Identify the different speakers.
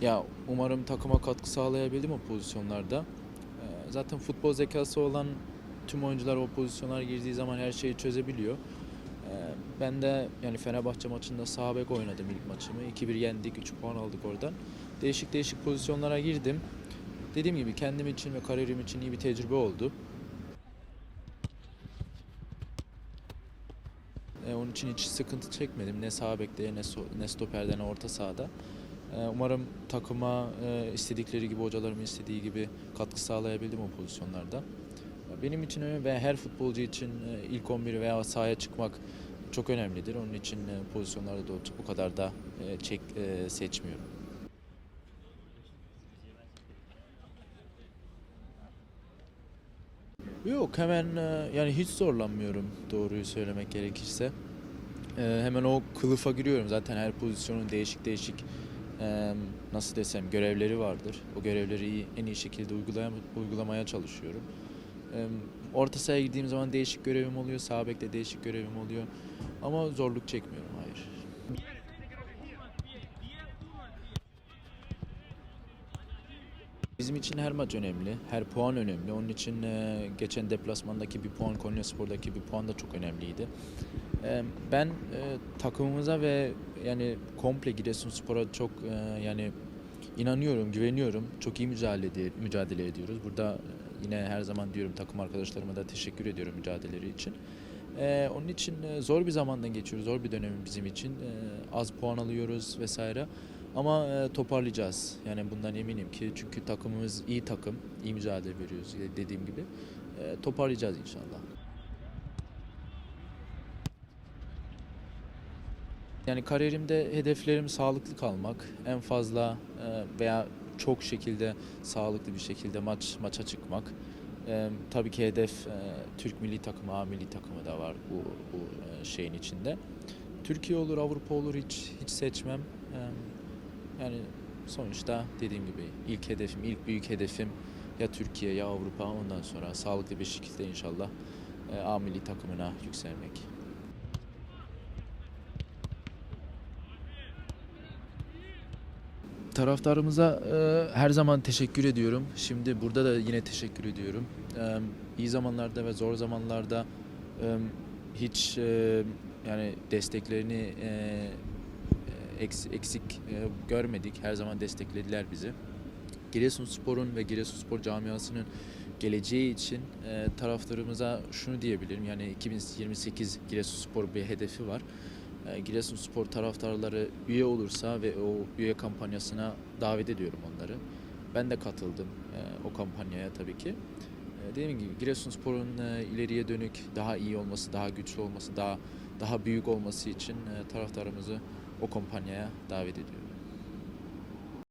Speaker 1: Ya umarım takıma katkı sağlayabildim o pozisyonlarda. Ee, Zaten futbol zekası olan tüm oyuncular o pozisyonlara girdiği zaman her şeyi çözebiliyor. Ee, Ben de yani Fenerbahçe maçında sağ bek oynadım ilk maçımı. 2-1 yendik, 3 puan aldık oradan. Değişik değişik pozisyonlara girdim. Dediğim gibi kendim için ve kariyerim için iyi bir tecrübe oldu. E, onun için hiç sıkıntı çekmedim. Ne sağ bekte ne, so- ne stoperde ne orta sahada. E, umarım takıma e, istedikleri gibi, hocalarımın istediği gibi katkı sağlayabildim o pozisyonlarda. Benim için önemli ve her futbolcu için e, ilk 11 veya sahaya çıkmak çok önemlidir. Onun için e, pozisyonlarda da o kadar da çek, seçmiyorum. Yok hemen yani hiç zorlanmıyorum doğruyu söylemek gerekirse. Hemen o kılıfa giriyorum. Zaten her pozisyonun değişik değişik nasıl desem görevleri vardır. O görevleri iyi, en iyi şekilde uygulamaya çalışıyorum. Orta sahaya girdiğim zaman değişik görevim oluyor. Sağ bekte değişik görevim oluyor. Ama zorluk çekmiyorum Bizim için her maç önemli, her puan önemli. Onun için e, geçen deplasmandaki bir puan, Konyaspor'daki bir puan da çok önemliydi. E, ben e, takımımıza ve yani komple Giresunspor'a çok yani inanıyorum, güveniyorum. Çok iyi mücadele, mücadele ediyoruz. Burada yine her zaman diyorum takım arkadaşlarıma da teşekkür ediyorum mücadeleleri için. Onun için zor bir zamandan geçiyoruz, zor bir dönem bizim için. Az puan alıyoruz vesaire. Ama e, toparlayacağız. Yani bundan eminim ki çünkü takımımız iyi takım, iyi mücadele veriyoruz e, dediğim gibi. E, toparlayacağız inşallah. Yani kariyerimde hedeflerim sağlıklı kalmak, en fazla e, veya çok şekilde sağlıklı bir şekilde maç maça çıkmak. E, tabii ki hedef e, Türk milli takımı, A milli takımı da var bu bu e, şeyin içinde. Türkiye olur, Avrupa olur hiç hiç seçmem. E, yani sonuçta dediğim gibi ilk hedefim, ilk büyük hedefim ya Türkiye ya Avrupa ondan sonra sağlıklı bir şekilde inşallah e, A milli takımına yükselmek. Taraftarımıza e, her zaman teşekkür ediyorum. Şimdi burada da yine teşekkür ediyorum. E, iyi zamanlarda ve zor zamanlarda e, hiç e, yani desteklerini e, eks- eksik e, görmedik. Her zaman desteklediler bizi. Giresunspor'un ve Giresunspor camiasının geleceği için e, taraftarımıza şunu diyebilirim. Yani 2028 Giresunspor bir hedefi var. E, Giresunspor taraftarları üye olursa ve o üye kampanyasına davet ediyorum onları. Ben de katıldım e, o kampanyaya tabii ki. E, dediğim gibi Giresunspor'un e, ileriye dönük daha iyi olması, daha güçlü olması, daha daha büyük olması için e, taraftarımızı o kampanyaya davet ediyorum.